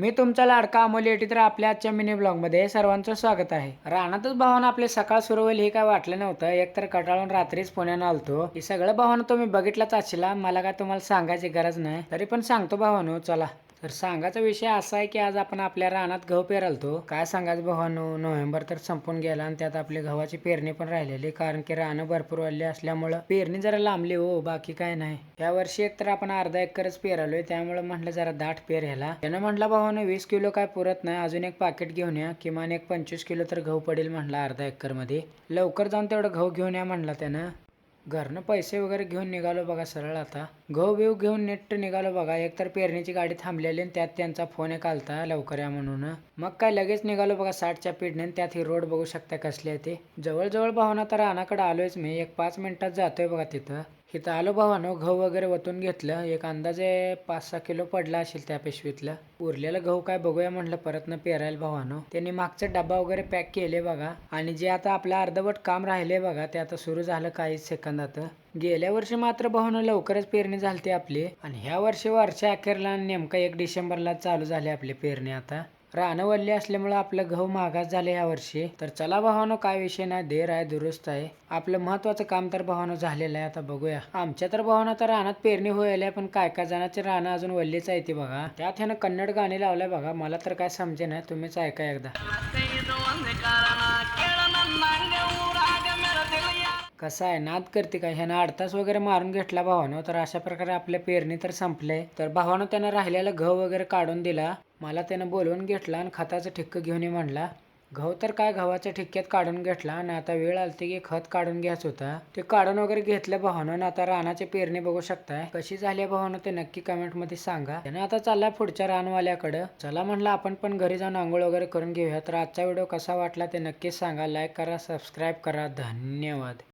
मी तुमचा लाडका अमोल येटी तर आपल्या आजच्या मिनी ब्लॉगमध्ये सर्वांचं स्वागत आहे. रानातच भावानं आपले सकाळ सुरू होईल हे काय वाटलं नव्हतं. एक तर कटाळून रात्रीच पुण्यानं आलतो. हे सगळं भावानं तुम्ही बघितलंच असेल. मला काय तुम्हाला सांगायची गरज नाही. तरी पण सांगतो भावानो चला. तर सांगायचा विषय असा आहे की आज आपण आपल्या रानात गहू पेरालतो. काय सांगायचं भावानो नोव्हेंबर तर संपून गेला आणि त्यात आपली गव्हाची पेरणी पण राहिलेली कारण की रानं भरपूर वाढली असल्यामुळं पेरणी जरा लांबली हो बाकी काय नाही. या वर्षी एक तर आपण अर्धा एकरच पेरालोय. त्यामुळे म्हटलं जरा दाट पेर ह्याला. त्यानं म्हटलं भावानं वीस किलो काय पुरत नाही. अजून एक पाकिट घेऊन या. किमान एक पंचवीस किलो तर गहू पडेल म्हटलं अर्धा एकरमध्ये लवकर जाऊन तेवढं गहू घेऊन या म्हटलं त्यानं. घरनं पैसे वगैरे घेऊन निघालो बघा सरळ आता. गहू बिहू घेऊन नेट निघालो बघा. एकतर पेरणीची गाडी थांबलेली आणि त्यात त्यांचा फोन एक आलता लवकर या म्हणून. मग काय लगेच निघालो बघा साठच्या पिढने आणि त्यात ही रोड बघू शकता कसली आहे ते. जवळजवळ भावना तर रानाकडे आलोयच मी. एक पाच मिनिटात जातोय बघा तिथं. इथं आलो भावानो गहू वगैरे वतून घेतलं. एक अंदाजे पाच सहा किलो पडला असेल त्या पिशवीतलं. उरलेलं गहू काय बघूया म्हटलं परत न पेरायला भावानो त्यांनी मागचा डब्बा वगैरे पॅक केले बघा. आणि जे आता आपलं अर्धवट काम राहिले बघा ते आता सुरू झालं काही सेकंदात. गेल्या वर्षी मात्र भावानं लवकरच पेरणी झालती आपली. आणि ह्या वर्षी वर्षा अखेरला नेमका एक डिसेंबरला चालू झाली आपली पेरणी आता. रानं वल्ली असल्यामुळे आपलं गहू महागात झाले या वर्षी. तर चला भावानो काय विषय नाही देर आहे दुरुस्त आहे. आपलं महत्वाचं काम तर भावानो झालेलं आहे आता बघूया. आमच्या तर भावानं तर रानात पेरणी होईल पण काय काय जणांची रानं अजून वल्लीच आहे ती बघा. त्यात ह्यानं कन्नड गाणी लावलंय बघा. मला तर काय समजे नाही तुम्हीच ऐका एकदा. कसं आहे नाद करते का ह्यानं अडतास वगैरे मारून घेतला भावानं तर अशा प्रकारे आपल्या पेरणी तर संपले तर भावानं त्यानं राहिलेला गहू वगैरे काढून दिला. मला त्यानं बोलवून घेतला आणि खताचं ठिक्क घेऊन ये म्हणला गहू तर काय गव्हाच्या ठिक्क्यात काढून घेतला आणि आता वेळ आलती की खत काढून घ्यायचं होता. ते काढून वगैरे घेतलं भावानं ना आता रानाची पेरणी बघू शकताय. कशी झाली भावानं ते नक्की कमेंटमध्ये सांगा. त्यानं आता चालला पुढच्या रानवाल्याकडं. चला म्हणलं आपण पण घरी जाऊन आंघोळ वगैरे करून घेऊया तर आजचा व्हिडिओ कसा वाटला ते नक्कीच सांगा. लाईक करा सबस्क्राईब करा. धन्यवाद.